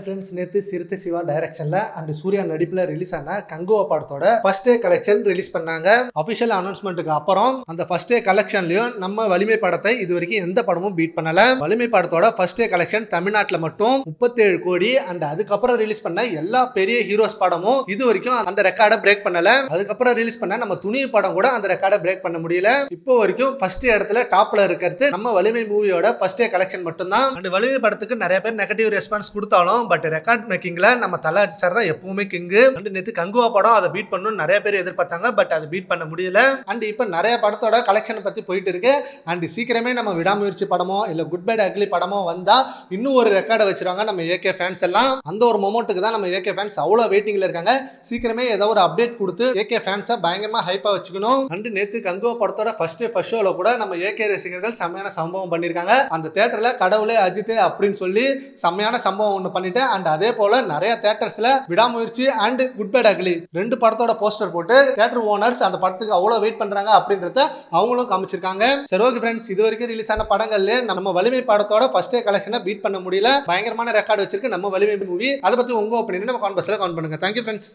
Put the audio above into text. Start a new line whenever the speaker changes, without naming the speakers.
Friends நேத்து சிறுத்தை சிவா டைரக்ஷன்ல and Surya நடிப்புல ரிலீஸ் ஆன கங்குவா படத்தோட ஃபர்ஸ்ட் டே கலெக்ஷன் ரிலீஸ் பண்ணாங்க. அபிஷியல் அனௌன்ஸ்மெண்ட்டுக்கு அப்புறம் அந்த ஃபர்ஸ்ட் டே கலெக்ஷன்லயும் நம்ம வலிமை படத்தை இது வரைக்கும் எந்த படமும் பீட் பண்ணல. வலிமை படத்தோட ஃபர்ஸ்ட் டே கலெக்ஷன் தமிழ்நாட்டுல மட்டும் முப்பத்தேழு கோடி அண்ட் அதுக்கப்புறம் ரிலீஸ் பண்ண எல்லா பெரிய ஹீரோஸ் படமும் இது வரைக்கும் அந்த ரெக்கார்டை பிரேக் பண்ணல. அதுக்கப்புறம் ரிலீஸ் பண்ண நம்ம துணிவு படம் கூட அந்த ரெக்கார்டை பிரேக் பண்ண முடியல. இப்போ வரைக்கும் ஃபர்ஸ்ட் இடத்துல டாப்ல இருக்கிறது நம்ம வலிமை மூவியோட ஃபர்ஸ்ட் டே கலெக்ஷன் மட்டும்தான். அண்ட் வலிமை படத்துக்கு நிறைய பேர் நெகட்டிவ் ரெஸ்பான்ஸ் கொடுத்தாலும் பட் ரெக்கார்ட் மேக்கிங்கில் நம்ம தலாஜி சார் தான் எப்பவுமே கிங்கு. அண்ட் நேற்று கங்குவா படம் அதை பீட் பண்ணணும்னு நிறைய பேர் எதிர்பார்த்தாங்க பட் அதை பீட் பண்ண முடியல. அண்ட் இப்போ நிறைய படத்தோட கலெக்ஷனை பற்றி போயிட்டு இருக்கு. அண்ட் சீக்கிரமே நம்ம விடாமுயற்சி படமோ இல்லை குட் பைட் அக்லி படமோ வந்தால் இன்னும் ஒரு ரெக்கார்டை வச்சிருவாங்க நம்ம ஏகே ஃபேன்ஸ் எல்லாம். அந்த ஒரு மொமெண்ட்டுக்கு தான் நம்ம ஏகே ஃபேன்ஸ் அவ்வளோ வெயிட்டிங்கில் இருக்காங்க. சீக்கிரமே ஏதோ ஒரு அப்டேட் கொடுத்து ஏகே ஃபேன்ஸை பயங்கரமாக ஹைப்பாக வச்சுக்கணும். அண்ட் நேற்று கங்குவா படத்தோட ஃபர்ஸ்ட் ஃபர்ஸ்ட் ஷோவில் கூட நம்ம ஏகே ரசிகர்கள் செம்மையான சம்பவம் பண்ணியிருக்காங்க. அந்த தேட்டரில் கடவுளே அஜித் அப்படின்னு சொல்லி செம்மையான சம்பவம் ஒன்று பண்ணிட்டு அண்ட் அதே போல நிறைய தேட்டர்ஸ்ல விடாமுயற்சி அண்ட் குட் பைட் அக்லி ரெண்டு படத்தோட போஸ்டர் போட்டு தேட்டர் ஓனர்ஸ் அந்த படத்துக்கு அவ்வளோ வெயிட் பண்றாங்க அப்படின்றத அவங்களும் காமிச்சிருக்காங்க. சரி ஓகே ஃப்ரெண்ட்ஸ் இது வரைக்கும் ரிலீஸ் ஆன படங்கள்ல நம்ம வலிமை படத்தோட ஃபர்ஸ்ட் கலெக்ஷனை பீட் பண்ண முடியல. பயங்கரமான ரெக்கார்டு வச்சிருக்கு நம்ம வலிமை மூவி அதை பத்தி உங்க ஒப்பீனியன் நம்ம கான்பர்ஸ்ல கவுண்ட் பண்ணுங்க. Thank you friends